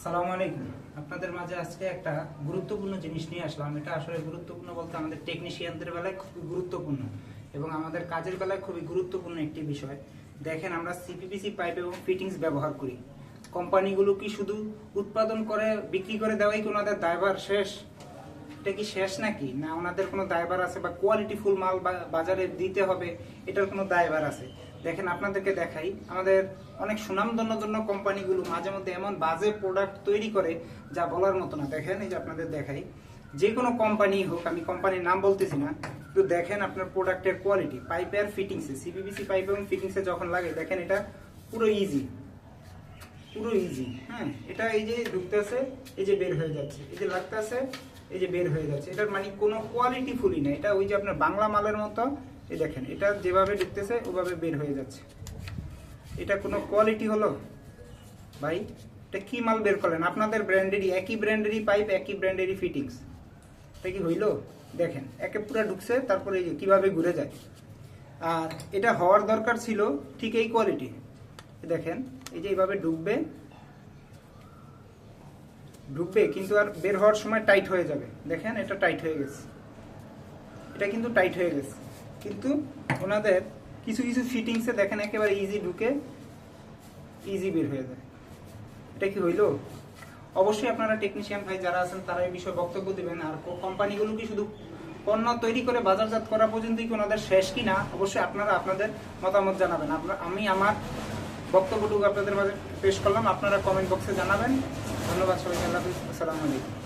আসসালামু আলাইকুম। আপনাদের মাঝে আজকে একটা গুরুত্বপূর্ণ জিনিস নিয়ে আসলাম। এটা আসলে গুরুত্বপূর্ণ বলতে আমাদের টেকনিশিয়ানদের বেলায় খুবই গুরুত্বপূর্ণ এবং আমাদের কাজের বেলায় খুবই গুরুত্বপূর্ণ একটি বিষয়। দেখেন, আমরা সিপিপিসি পাইপ এবং ফিটিংস ব্যবহার করি। কোম্পানিগুলো কি শুধু উৎপাদন করে, বিক্রি করে দেওয়াই কোনো আমাদের দায়ভার শেষ। এটা কি শেষ নাকি? না ওনাদের কোনো দায়ভার আছে? বা কোয়ালিটি ফুল মাল বাজারে দিতে হবে, এটার কোনো দায়বার আছে? দেখেন আপনাদেরকে দেখাই, আমাদের অনেক সুনামধন্য কোম্পানিগুলো মাঝে মধ্যে এমন বাজে প্রোডাক্ট তৈরি করে যা বলার মতো না। দেখেন, এই যে আপনাদের দেখাই, যে কোনো কোম্পানি হোক, আমি কোম্পানির নাম বলতেছি না, কিন্তু দেখেন আপনার প্রোডাক্টের কোয়ালিটি পাইপ আর ফিটিংসে সিপিবিসি পাইপ এবং ফিটিংসে যখন লাগে, দেখেন এটা পুরো ইজি পুরো ইজি হ্যাঁ? এটা এই যে ঢুকতেছে, এই যে বের হয়ে যাচ্ছে, এই যে লাগতেছে এই যে বের হয়ে যাচ্ছে এটার মানে কোনো কোয়ালিটি ফুলই না এটা ওই যে আপনার বাংলা মালের মতো, এই দেখেন, এটা যেভাবে ঢুকতেছে, ওভাবে বের হয়ে যাচ্ছে। এটা কোনো কোয়ালিটি হলো? ভাই, এটা কী মাল বের করলেন? আপনাদের ব্র্যান্ডেরই একই ব্র্যান্ডেরই পাইপ একই ব্র্যান্ডেরই ফিটিংস এটা কি হইল? দেখেন, একে পুরো ঢুকছে, তারপরে এই যে কীভাবে ঘুরে যায়। আর এটা হওয়ার দরকার ছিল ঠিক এই কোয়ালিটি দেখেন, এই যে এইভাবে ঢুকবে ঢুকবে কিন্তু আর বের হওয়ার সময় টাইট হয়ে যাবে। দেখেন, এটা টাইট হয়ে গেছে। এটা কিন্তু টাইট হয়ে গেছে। কিন্তু ওনাদের কিছু কিছু ফিটিংসে দেখেন, একেবারে ইজি ঢুকে ইজি বের হয়ে যায়। এটা কি হইল? অবশ্যই আপনারা টেকনিশিয়ান ভাই যারা আছেন, তারা এই বিষয়ে বক্তব্য দেবেন। আর কোম্পানিগুলো কি শুধু পণ্য তৈরি করে বাজারজাত করা পর্যন্তই কি ওনাদের শেষ কিনা অবশ্যই আপনারা আপনাদের মতামত জানাবেন। আমি, আমার বক্তব্যটুকু আপনাদের মাঝে পেশ করলাম। আপনারা কমেন্ট বক্সে জানাবেন। ধন্যবাদ সবাইকে, আল্লাহ হাফিজ। আসসালামু আলাইকুম।